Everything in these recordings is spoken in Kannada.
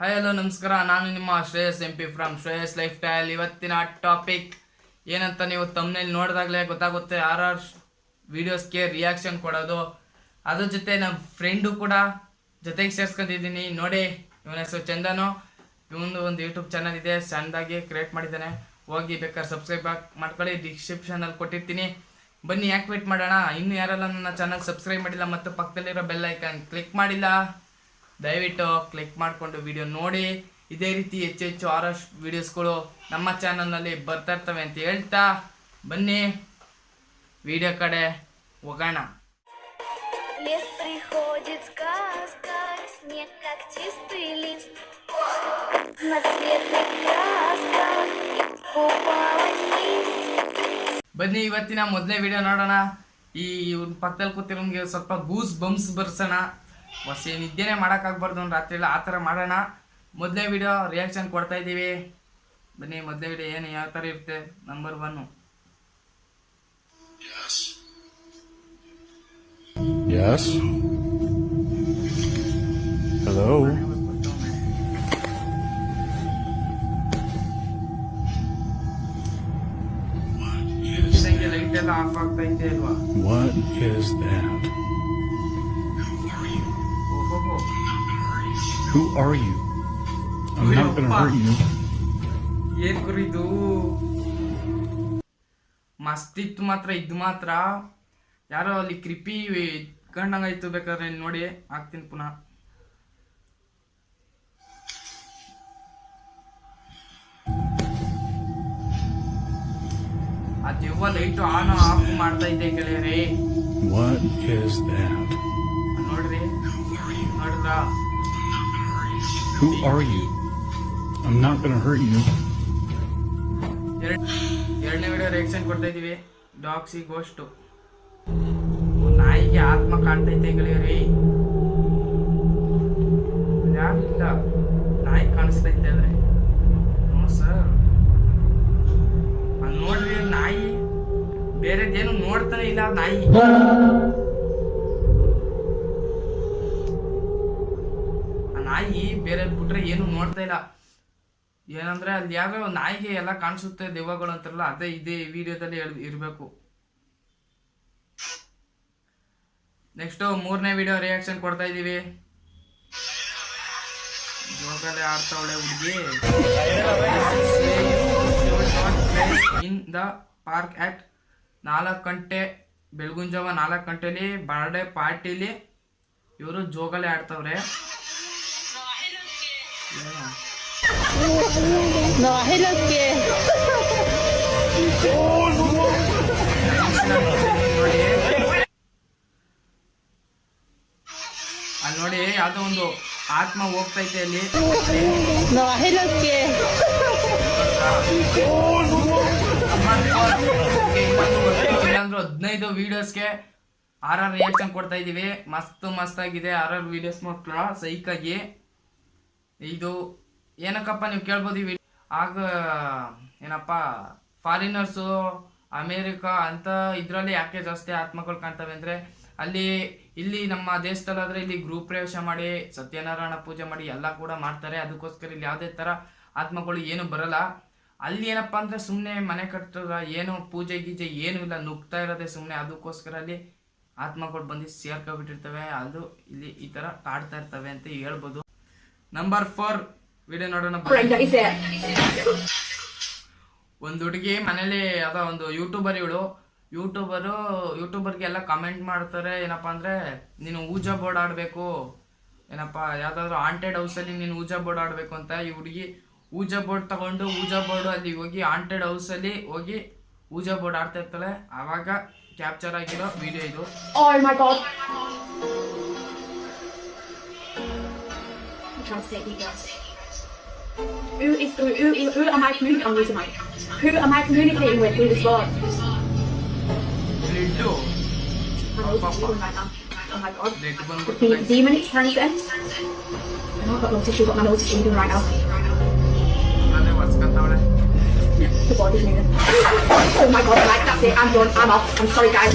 ಹಾಯ್ ಹಲೋ ನಮಸ್ಕಾರ. ನಾನು ನಿಮ್ಮ Shreyas M P from Shreyas lifestyle ಇವತ್ತಿನ ಟಾಪಿಕ್ ಏನಂತ ನೀವು ತಮ್ಮನೇಲಿ ನೋಡಿದಾಗಲೇ ಗೊತ್ತಾಗುತ್ತೆ. ಆರ್ ಆರ್ ವಿಡಿಯೋಸ್ಗೆ ರಿಯಾಕ್ಷನ್ ಕೊಡೋದು. ಅದ್ರ ಜೊತೆ ನಮ್ಮ ಫ್ರೆಂಡು ಕೂಡ ಜೊತೆಗೆ ಸೇರ್ಸ್ಕೊಂಡಿದ್ದೀನಿ. ನೋಡಿ, ಇವನ ಹೆಸರು ಚಂದನು. ಇವನು ಒಂದು ಯೂಟ್ಯೂಬ್ ಚಾನಲ್ ಇದೆ. ಸಣ್ಣದಾಗಿ ಕ್ರಿಯೇಟ್ ಮಾಡಿದ್ದಾನೆ. ಹೋಗಿ ಬೇಕಾದ್ರೆ ಸಬ್ಸ್ಕ್ರೈಬ್ ಮಾಡ್ಕೊಳ್ಳಿ. ಡಿಸ್ಕ್ರಿಪ್ಷನಲ್ಲಿ ಕೊಟ್ಟಿರ್ತೀನಿ. ಬನ್ನಿ ಆಕ್ಟಿವೇಟ್ ಮಾಡೋಣ. ಇನ್ನು ಯಾರೆಲ್ಲ ನನ್ನ ಚಾನಲ್ ಸಬ್ಸ್ಕ್ರೈಬ್ ಮಾಡಿಲ್ಲ, ಮತ್ತು ಪಕ್ಕದಲ್ಲಿರೋ ಬೆಲ್ ಐಕಾನ್ ಕ್ಲಿಕ್ ಮಾಡಿಲ್ಲ ದಯವಿಟ್ಟು ಕ್ಲಿಕ್ ಮಾಡಿಕೊಂಡು ವಿಡಿಯೋ ನೋಡಿ. ಇದೇ ರೀತಿ ಹೆಚ್ಚು ಹೆಚ್ಚು ಆರಷ್ಟು ವಿಡಿಯೋಸ್ಗಳು ನಮ್ಮ ಚಾನಲ್ನಲ್ಲಿ ಬರ್ತಾ ಇರ್ತವೆ ಅಂತ ಹೇಳ್ತಾ ಬನ್ನಿ. ವಿಡಿಯೋ ಕಡೆ ಹೋಗೋಣ. ಬನ್ನಿ ಇವತ್ತಿನ ಮೊದಲನೇ ವಿಡಿಯೋ ನೋಡೋಣ. ಈ ಪಕ್ಕದಲ್ಲಿ ಕೂತಿರೋ ಸ್ವಲ್ಪ ಗೂಸ್ ಬಂಪ್ಸ್ ಬರ್ಸೋಣ. ಹೊಸ ನಿದ್ದೆನೇ ಮಾಡೋಕ್ಕಾಗಬಾರ್ದು ಒಂದು ರಾತ್ರಿ ಎಲ್ಲ ಆ ಥರ ಮಾಡೋಣ. ಮೊದಲನೇ ವಿಡಿಯೋ ರಿಯಾಕ್ಷನ್ ಕೊಡ್ತಾ ಇದ್ದೀವಿ. ಬನ್ನಿ ಮೊದಲೇ ವಿಡಿಯೋ ಏನು ಯಾವ ಥರ ಇರುತ್ತೆ? Number one Yes. Hello. What is that? Who are you? I'm not gonna hurt you. ಏನ್ ಕುರಿದು ಮಸ್ತಿತ್ತು ಮಾತ್ರ ಇದು ಮಾತ್ರ ಯಾರೋ ಅಲ್ಲಿ ಕ್ರಿಪಿ ಕಂಡಂಗಾಯ್ತು ಬೇಕಾದ್ರೆ ನೋಡಿ ಹಾಕ್ತೀನಿ ಪುನಃ ಆ ದೆವ್ವ ಲೈಟ್ ಆನ್ ಆಫ್ ಮಾಡ್ತಾ ಇದ್ದೆ ಗೆಳೆಯರೇ What is that? ನೋಡ್ರಿ ನೋಡಿದ್ರ Who are you? I'm not gonna hurt you. ಎರಡ್ ಎರಡನೇ ವಿಡಿಯೋ ರಿಯಾಕ್ಷನ್ ಕೊಡ್ತಾ ಇದೀವಿ ಡಾಗ್ಸಿ ಗೋಸ್ಟು ನಾಯಿಗೆ ಆತ್ಮ ಕಾಣ್ತೈತೆ ಗೆಳೆಯರಿ. ಯಾರಿಲ್ಲ? ನಾಯಿ ಕಾಣಿಸ್ತೈತೆ ಅಂದ್ರೆ. No sir. ಅದು ನೋಡ್ರಿ ನಾಯಿ ಬೇರೆದೇನು ನೋಡ್ತಾನೆ ಇಲ್ಲ ಆ ನಾಯಿ. ನೋಡ್ತಾ ಇಲ್ಲ. ಏನಂದ್ರೆ ಅಲ್ಲಿ ಯಾರೋ ನಾಯಿಗೆ ಎಲ್ಲ ಕಾಣಿಸುತ್ತೆ, ದೆವ್ವಗಳು ಅಂತಾರಲ್ಲ, ಅದೇ ಇದೇ ವಿಡಿಯೋದಲ್ಲಿ ಇರಬೇಕು. ನೆಕ್ಸ್ಟ್ ಮೂರನೇ ವಿಡಿಯೋ ರಿಯಾಕ್ಷನ್ ಕೊಡ್ತಾ ಇದೀವಿ ಜೋಗಲ್ಲಿ ಆಡ್ತಾವಳೆ ಹುಡುಗಿ. ಇನ್ ದ ಪಾರ್ಕ್ ಆಟ್ ನಾಲ್ಕು ಗಂಟೆ ಬೆಳಗುನ್ ಜಾವ ನಾಲ್ಕು ಗಂಟೆಲಿ ಬರ್ಡೇ ಪಾರ್ಟಿಲಿ ಇವರು ಜೋಗಲ್ಲಿ ಆಡ್ತವ್ರೆ. ಏನು? ನೋಡಿ ಅಲ್ಲಿ ನೋಡಿ ಯಾವ್ದೋ ಒಂದು ಆತ್ಮ ಹೋಗ್ತೈತೆ ಅಲ್ಲಿ. ಇಲ್ಲಾಂದ್ರೆ ಹದಿನೈದು ವಿಡಿಯೋಸ್ಗೆ ಆರ್ ಆರ್ ರಿಯಾಕ್ಷನ್ ಕೊಡ್ತಾ ಇದೀವಿ. ಮಸ್ತ್ ಮಸ್ತ್ ಆಗಿದೆ ಆರ್ ಆರ್ ವಿಡಿಯೋಸ್ ಮಾತ್ರ ಸೈಕಾಗಿ. ಆಗಿ ಇದು ಏನಕ್ಕಪ್ಪ ನೀವು ಕೇಳ್ಬೋದು ಈ ಆಗ, ಏನಪ್ಪ ಫಾರಿನರ್ಸು ಅಮೇರಿಕಾ ಅಂತ ಇದರಲ್ಲಿ ಯಾಕೆ ಜಾಸ್ತಿ ಆತ್ಮಗಳು ಕಾಣ್ತವೆ ಅಂದ್ರೆ, ಅಲ್ಲಿ, ಇಲ್ಲಿ ನಮ್ಮ ದೇಶದಲ್ಲಾದರೆ ಇಲ್ಲಿ ಗೃಹ ಪ್ರವೇಶ ಮಾಡಿ, ಸತ್ಯನಾರಾಯಣ ಪೂಜೆ ಮಾಡಿ ಎಲ್ಲ ಕೂಡ ಮಾಡ್ತಾರೆ. ಅದಕ್ಕೋಸ್ಕರ ಇಲ್ಲಿ ಯಾವುದೇ ತರ ಆತ್ಮಗಳು ಏನು ಬರಲ್ಲ. ಅಲ್ಲಿ ಏನಪ್ಪ ಅಂದ್ರೆ ಸುಮ್ಮನೆ ಮನೆ ಕಟ್ಟದ ಏನು, ಪೂಜೆ ಗೀಜೆ ಏನು ಇಲ್ಲ, ನುಗ್ತಾ ಇರೋದೇ ಸುಮ್ಮನೆ ಅದಕ್ಕೋಸ್ಕರ ಅಲ್ಲಿ ಆತ್ಮಗಳು ಬಂದು ಸೇರ್ಕೊಬಿಟ್ಟಿರ್ತವೆ ಅದು ಇಲ್ಲಿ ಈ ತರ ಕಾಡ್ತಾ ಇರ್ತವೆ ಅಂತ ಹೇಳ್ಬೋದು. ನಂಬರ್ ಫೋರ್ ವಿಡಿಯೋ ನೋಡೋಣ. ಒಂದು ಹುಡುಗಿ ಮನೇಲಿ ಅದ ಒಂದು ಯೂಟ್ಯೂಬರ್ ಇವಳು. ಯೂಟ್ಯೂಬರು ಯೂಟ್ಯೂಬರ್ಗೆ ಎಲ್ಲ ಕಮೆಂಟ್ ಮಾಡ್ತಾರೆ ಏನಪ್ಪಾ ಅಂದ್ರೆ ನೀನು ಊಜಾ ಬೋರ್ಡ್ ಆಡಬೇಕು. ಏನಪ್ಪ ಯಾವ್ದಾದ್ರು ಹೌಸ್ ಹೌಸಲ್ಲಿ ನೀನು ಊಜಾ ಬೋರ್ಡ್ ಆಡಬೇಕು ಅಂತ ಈ ಹುಡುಗಿ ಊಜಾ ಬೋರ್ಡ್ ತಗೊಂಡು ಊಜಾ ಬೋರ್ಡ್ ಅಲ್ಲಿ ಹೋಗಿ ಹಾಂಟೆಡ್ ಹೌಸಲ್ಲಿ ಹೋಗಿ ಊಜಾ ಬೋರ್ಡ್ ಆಡ್ತಾ ಇರ್ತಾಳೆ. ಆವಾಗ ಕ್ಯಾಪ್ಚರ್ ಆಗಿರೋ ವಿಡಿಯೋ ಇದು. Oh god. To. Who is who, who, who am I communicating with tonight? Who am I communicating with through this bleeding right now. Oh my god. The demon is trying to. I know I've got no tissue, but my nose is bleeding right now. The body's moving. Oh my god, like that's it. I'm done. I'm off. I'm sorry, guys.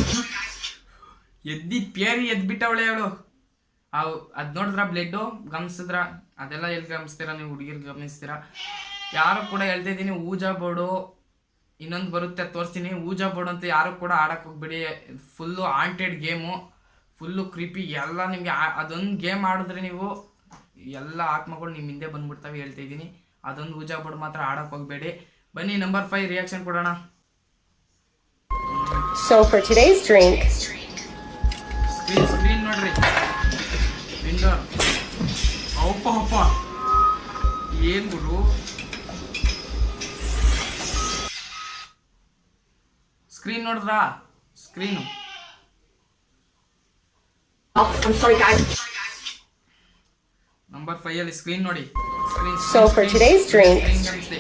ಎದ್ದಿ ಪೇರಿ ಎದ್ಬಿಟ್ಟವಳೆ ಅವಳು ಅವ್ ಅದ್ ನೋಡಿದ್ರ ಬ್ಲಡ್ ಗಮನಿಸಿದ್ರ ಅದೆಲ್ಲ ಎಲ್ಲಿ ಗಮನಿಸ್ತೀರಾ ನೀವು ಹುಡುಗಿರು ಗಮನಿಸ್ತೀರಾ? ಯಾರು ಕೂಡ ಹೇಳ್ತಾ ಇದ್ದೀನಿ ಊಜಾ ಬೋರ್ಡು ಇನ್ನೊಂದು ಬರುತ್ತೆ ತೋರಿಸ್ತೀನಿ. ಊಜಾ ಬೋರ್ಡ್ ಅಂತ ಯಾರು ಕೂಡ ಆಡಕ್ಕೆ ಹೋಗ್ಬೇಡಿ. Full haunted game full creepy ಎಲ್ಲ ನಿಮಗೆ ಅದೊಂದು ಗೇಮ್ ಆಡಿದ್ರೆ ನೀವು ಎಲ್ಲ ಆತ್ಮಗಳು ನಿಮ್ಮ ಹಿಂದೆ ಬಂದ್ಬಿಡ್ತವೆ ಹೇಳ್ತಾ ಇದ್ದೀನಿ ಅದೊಂದು ಊಜಾ ಬೋರ್ಡ್ ಮಾತ್ರ ಆಡಕ್ಕೆ ಹೋಗಬೇಡಿ. ಬನ್ನಿ ನಂಬರ್ ಫೈವ್ ರಿಯಾಕ್ಷನ್ ಕೊಡೋಣ. For today's drink, screen screen ನೋಡ್ರಿ. ವಿಂಡೋ ಅಪ್ಪ ಅಪ್ಪ ಏನು ಗುರು? ಸ್ಕ್ರೀನ್ ನೋಡಿದ್ರಾ? ಸ್ಕ್ರೀನು. ನಂಬರ್ ಫೈವ್ ಅಲ್ಲಿ ಸ್ಕ್ರೀನ್ ನೋಡಿ. Screen So for today's drink- screen ಗಮನಿಸಿ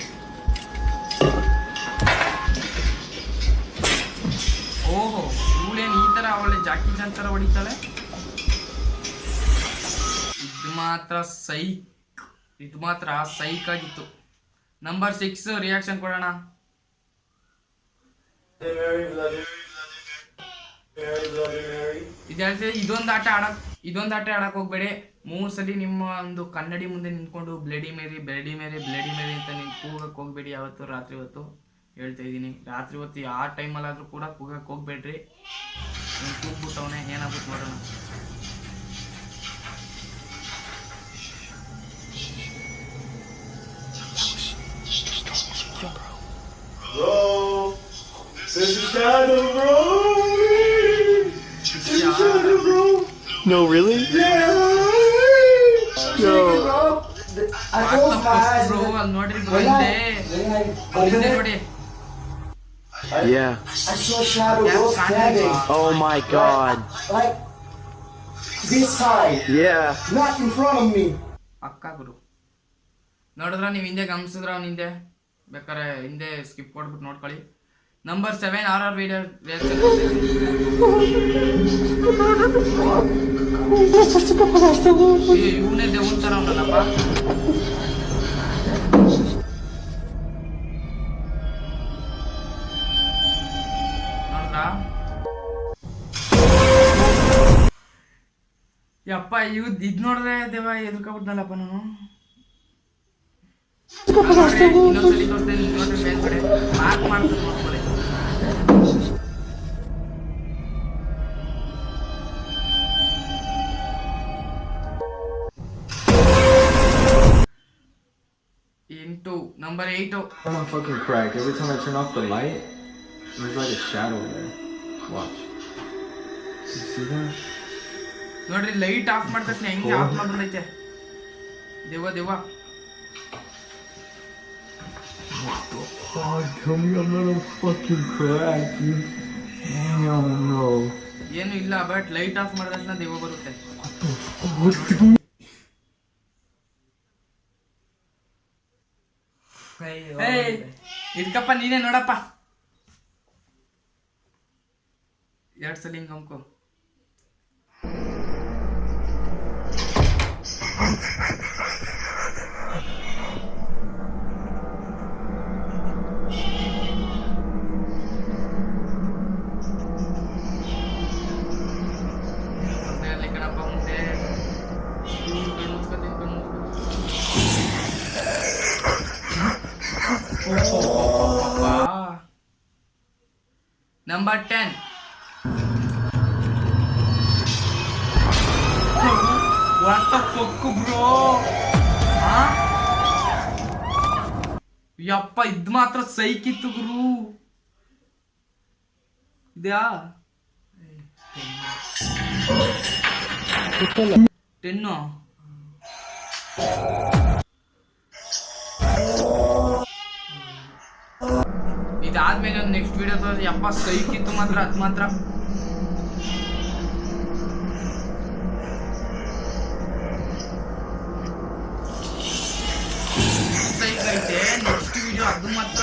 ಓಹೋ ಇವಳೇನು ಈ ತರ ಅವಳೆ ಜಾಕಿ ಜಾನ್ ತರ ಹೊಡಿತಾಳೆ? ಇದು ಮಾತ್ರ ಸೈಕ್, ಇದು ಮಾತ್ರ ಸೈಕ್ ಆಗಿತ್ತು ನಂಬರ್ ಸಿಕ್ಸ್ ರಿಯಾಕ್ಷನ್ ಕೊಡೋಣ ಇದೊಂದು ಆಟ ಆಡಕ್, ಇದೊಂದು ಆಟ ಆಡಕ್ ಹೋಗ್ಬೇಡಿ. ಮೂರು ಸಲ ನಿಮ್ಮ ಒಂದು ಕನ್ನಡಿ ಮುಂದೆ ನಿಂತ್ಕೊಂಡು bloody Mary bloody Mary bloody Mary ಅಂತ ನೀವು ಕೂಗಕ್ಕೆ ಹೋಗ್ಬೇಡಿ ಯಾವತ್ತು ರಾತ್ರಿ ಹೊತ್ತು. ಹೇಳ್ತಾ ಇದ್ದೀನಿ, ರಾತ್ರಿ ಹೊತ್ತು ಯಾವ ಟೈಮಲ್ಲಾದರೂ ಕೂಡ ಕೂಗಕ್ಕೆ ಹೋಗ್ಬೇಡ್ರಿ. ಕೂಗ್ಬಿಟ್ಟವನೆ ಏನಾಗ್ಬಿಟ್ಟು ನೋಡೋಣ Bro, this is Shadow, bro. This is Shadow, bro. No, really? Yeah. Yo. Bro ಅಲ್ಲಿ ನೋಡ್ರಿ ಬ್ರೋ ಹಿಂದೆ ಹಿಂದೆ ನೋಡಿ Yeah. I saw Shadow Yeah, bro kind of. standing Oh my god. like this side, Yeah. not in front of me. ಅಕ್ಕ ಗುರು ನೋಡಿದ್ರ ನೀವು ಹಿಂದೆ ಗಮನಿಸಿದ್ರ ಅವ್ನ ಹಿಂದೆ ಬೇಕಾರೆ ಹಿಂದೆ ಸ್ಕಿಪ್ ಕೊಟ್ಬಿಟ್ಟು ನೋಡ್ಕೊಳ್ಳಿ. Number seven R R video ಇವನೇ ದೇವನ್ ತರ ಅವನಲ್ಲಪ್ಪ. ಯಪ್ಪ ಇವ್ ಇದ್ ನೋಡ್ರೆ ದೇವ, ಎದುರ್ಕೊಬಿಟ್ನಲ್ಲಪ್ಪ ನಾನು. ನೋಡ್ರಿ, ಇನ್ನೊಂದ್ಸಲಿ ತೋರಿಸ್ತೇನೆ ನೋಡ್ರಿ ಮೇಲ್ಗಡೆ ಮಾರ್ಕ್ ಮಾಡ್ತಾರೆ ನೋಡ್ಕೊಳ್ಳಿ ಎಂಟು number eight I'm on fucking crack. Every time I turn off the light, there's like a shadow there. Watch. You see that? ನೋಡ್ರಿ ಲೈಟ್ ಆಫ್ ಮಾಡಿದ ತಕ್ಷಣ ಹೆಂಗೆ ಆಫ್ ಮಾಡ್ಬಿಡೈತೆ ದೇವ ದೇವ Oh, tell me I'm not a fucking crack, dude. Hell no. ಏನು ಇಲ್ಲ ಬಟ್ ಲೈಟ್ ಆಫ್ ಮಾಡಿದ ತಕ್ಷಣ ದೇವ ಬರುತ್ತೆ. Going ಏಯ್ ಇದ್ಕಪ್ಪ ನೀನೇ ನೋಡಪ್ಪ. ಎರಡ್ ಸಲ ಹಿಂಗ್ Number 10. what the fuck, bro? Huh? ಯಪ್ಪ ಇದು ಮಾತ್ರ ಸೈಕಿತ್ತು ಗುರು ಇದೆಯಾ ಟೆನ್ನು ಇದಾದ್ಮೇಲೆ ಒಂದು ನೆಕ್ಸ್ಟ್ ವಿಡಿಯೋ ತೋರಿಸಿ. ಯಪ್ಪ, ಸೈಕಿತ್ತು ಮಾತ್ರ, ಅದು ಮಾತ್ರ. ಸೈಕ್ ಐತೆ. ನೆಕ್ಸ್ಟ್ ಅದು ಮಾತ್ರ.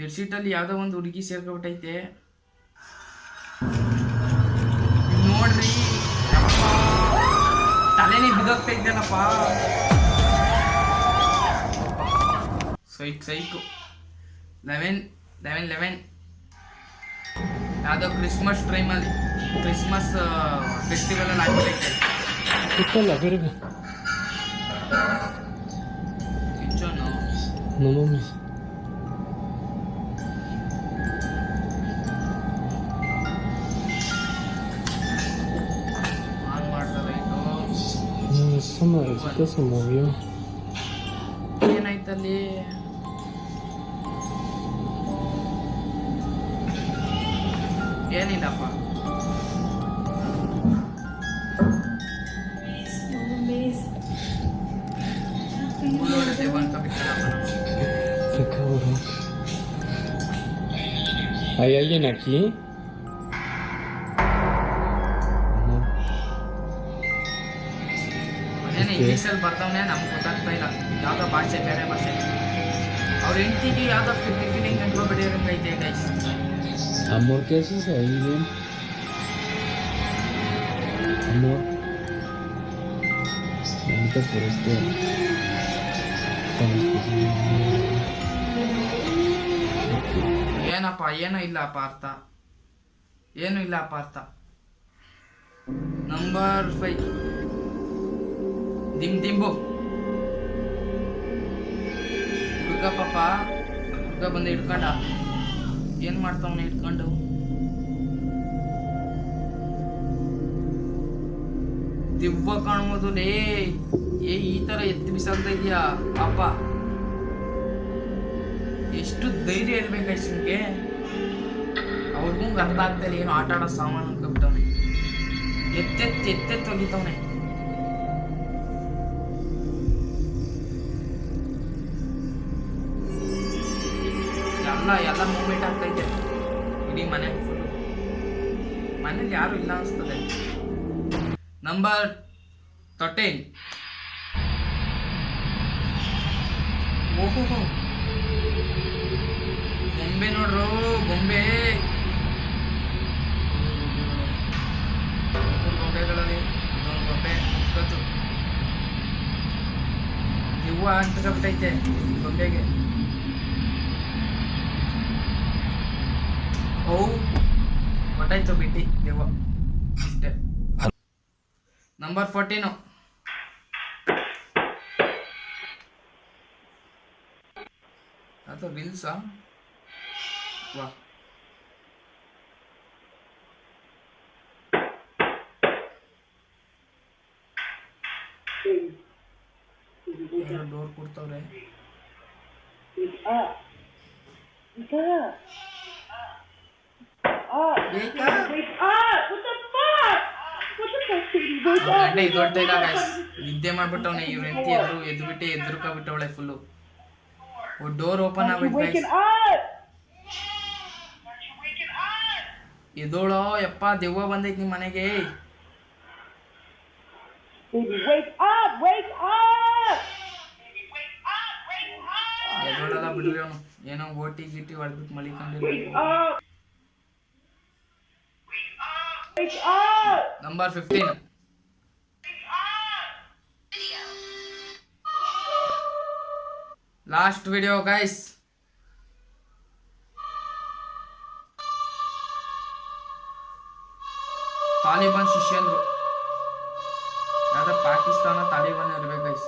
ಬೆಡ್ಶೀಟಲ್ಲಿ ಯಾವ್ದೋ ಒಂದು ಹುಡುಗಿ ಸೇರ್ಕೊಬಿಟ್ಟೈತೆ. ನೋಡ್ರಿ. ತಲೆನೇ ಇದ್ದೇನಪ್ಪ psych, psych. Eleven eleven eleven. ಯಾವುದೋ ಕ್ರಿಸ್ಮಸ್ ಟೈಮಲ್ಲಿ ಕ್ರಿಸ್ಮಸ್ ಫೆಸ್ಟಿವಲಲ್ಲಿ No mames. ಆನ್ ಮಾಡ್ತಾರೆ ಇದು. No, esa madrecita se movió. ಏನಾಯ್ತಲ್ಲಿ? ಏನಿಲ್ಲಪ್ಪ ಮುಳ್ಳೋಡೆ ದೇವಂತ ಬಿಟ್ಟಲ್ಲಪ್ಪ ನಾನು. Qué cabrón. ¿Hay alguien aquí? No. ಅದೇನೆ ಇಂಗ್ಲೀಷಲ್ಲಿ ಬರ್ತಾವನೆ ನಮ್ಗೆ ಗೊತ್ತಾಗ್ತಾ ಇಲ್ಲ ಯಾವ್ದೋ ಭಾಷೆ ಬೇರೆ ಭಾಷೆ ಅವ್ರ ಹೆಂಡತಿಗೆ ಯಾವ್ದೋ ಫೀಲಿಂಗ್ ಕಂಡ್ಕೊಬಿಟ್ಟಿರಂಗೆ ಐತೆ guys Amor, ¿qué haces ahí, bien? Amor. Ahorita por este. ಏನಪ್ಪ ಏನೂ ಇಲ್ಲಪ್ಪ ಅರ್ಥ ಏನೂ ಇಲ್ಲಪ್ಪ ಅರ್ಥ ನಂಬರ್ ಫೈವ್ ದಿಮ್ ದಿಂಬು ಹುಡುಗ ಪಾಪ ಹುಡುಗ ಬಂದು ಹಿಡ್ಕೊಂಡ ಏನು ಮಾಡ್ತಾವನ ಇಟ್ಕೊಂಡು? ದಿವ್ವ ಕಾಣ್ಬೋದು ಲೇ. ಏ, ಈ ತರ ಎತ್ತಿ ಬಿಸಾಕ್ತಾ ಇದೆಯಾ ಪಾಪ. ಎಷ್ಟು ಧೈರ್ಯ ಇರ್ಬೇಕಾಯ್ತು ನಿಮ್ಗೆ ಅವ್ರಿಗೂ ಅರ್ಥ ಆಗ್ತಾ ಇಲ್ಲ, ಏನೋ ಆಟ ಆಡೋ ಸಾಮಾನು ಅನ್ಕೊಬಿಟ್ಟವನೆ ಎತ್ತೆತ್ ಎತ್ತೆತ್ತು ಹೋಗಿತ್ತವನೆ ಎಲ್ಲ ಎಲ್ಲ ಮೂಮೆಂಟ್ ಆಗ್ತೈತೆ ಇಡೀ ಮನೆ ಮನೇಲಿ ಯಾರು ಇಲ್ಲ ಅನಿಸ್ತದೆ. ನಂಬರ್ ತರ್ಟೀನ್ ಓಹೋ ಗೊಂಬೆ ನೋಡ್ರು, ಗೊಂಬೆ. ಗೊಂಬೆಗಳಲ್ಲಿ ಇದೊಂದು ಗೊಂಬೆ ಇವು ಅಂತ ಗೊಂಬೆಗೆ. ಓ ಹೊಟ್ಟಾಯ್ತು ಬಿಟ್ಟಿ ದೆವ್ವ. ಅಷ್ಟೇ ನಂಬರ್ ಫೋರ್ಟೀನು ಅದು ರೀಲ್ಸಾ ವಾ. ಡೋರ್ ಕೊಡ್ತವ್ರೆ. ಬೇಕಾ? ಗಂಡ ಇದೊಡ್ಡ ಇಲ್ಲ guys. ನಿದ್ದೆ ಮಾಡ್ಬಿಟ್ಟವನೆ ಇವ್ರ ಹೆಂಡತಿ ಎದ್ರು ಎದ್ದು ಬಿಟ್ಟು ಬಿಟ್ಟವಳೆ ಫುಲ್ಲು ಡೋರ್ ಓಪನ್ ಆಗೋಯ್ತು ಗೈಸ್ ಎದೋಳೋ ಯಪ್ಪ ದೆವ್ವ ಬಂದೈತಿ ನಿಮ್ಮ ಮನೆಗೆ. ಎದೋಳಲ್ಲ ಬಿಡ್ರಿ ಅವನು. ಏನೋ ಓಟಿ ಗಿಟಿ ಹೊಡೆದ್ಬಿಟ್ಟು ಮಲಿಕೊಂಡಿರ್ಬೇಕು number fifteen last video guys Taliban ಶಿಷ್ಯಂದ್ರು ಯಾವ್ದೋ ಪಾಕಿಸ್ತಾನ ತಾಲಿಬಾನ್ ಇರ್ಬೇಕು ಗೈಸ್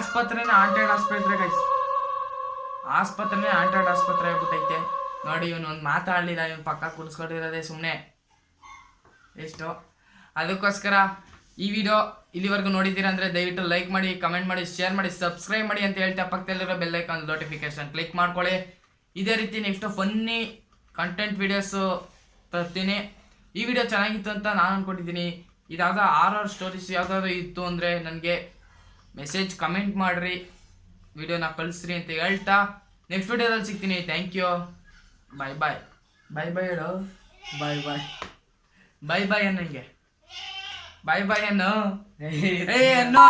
ಆಸ್ಪತ್ರೆನೇ ಆಂಟೆಡ್ ಆಸ್ಪತ್ರೆ ಗೈಸ್ ಆಸ್ಪತ್ರೆನೇ ಆಂಟೆಡ್ ಆಸ್ಪತ್ರೆ ಆಗ್ಬಿಟ್ಟೈತೆ. ನೋಡಿ ಇವನು ಒಂದು ಮಾತಾಡಲಿಲ್ಲ, ಇವನು ಪಕ್ಕ ಕೂರಿಸ್ಕೊಂಡಿರೋದೇ ಸುಮ್ಮನೆ ಎಷ್ಟು. ಅದಕ್ಕೋಸ್ಕರ ಈ ವಿಡಿಯೋ ಇಲ್ಲಿವರೆಗೂ ನೋಡಿದ್ದೀರಾ ಅಂದರೆ ದಯವಿಟ್ಟು ಲೈಕ್ ಮಾಡಿ ಕಮೆಂಟ್ ಮಾಡಿ ಶೇರ್ ಮಾಡಿ ಸಬ್ಸ್ಕ್ರೈಬ್ ಮಾಡಿ ಅಂತ ಹೇಳ್ತಾ ಪಕ್ಕದಲ್ಲಿರೋ ಬೆಲ್ ಐಕಾನ್ ನೋಟಿಫಿಕೇಶನ್ ಕ್ಲಿಕ್ ಮಾಡ್ಕೊಳ್ಳಿ. ಇದೇ ರೀತಿ ನೆಕ್ಸ್ಟ್ ಫನ್ನಿ ಕಂಟೆಂಟ್ ವೀಡಿಯೋಸು ತರ್ತೀನಿ. ಈ ವಿಡಿಯೋ ಚೆನ್ನಾಗಿತ್ತು ಅಂತ ನಾನು ಅಂದ್ಕೊಂಡಿದ್ದೀನಿ ಇದಾದ ಆರ್ ಆರ್ ಸ್ಟೋರೀಸ್ ಯಾವುದಾದ್ರು ಇತ್ತು ಅಂದರೆ ನನಗೆ ಮೆಸೇಜ್ ಕಮೆಂಟ್ ಮಾಡಿರಿ. ವಿಡಿಯೋನ ಕಳಿಸ್ರಿ ಅಂತ ಹೇಳ್ತಾ ನೆಕ್ಸ್ಟ್ ವಿಡಿಯೋದಲ್ಲಿ ಸಿಗ್ತೀನಿ. ಥ್ಯಾಂಕ್ ಯು ಬಾಯ್ ಬಾಯ್ ಬಾಯ್ ಬಾಯ್ ಹೇಳು. ಬಾಯ್ ಬಾಯ್ ಬಾಯ್ ಬಾಯ್ ಅನ್ನಂಗೆ ಬಾಯ್ ಬಾಯ್ ಅನ್ನೋ ಅನ್ನೋ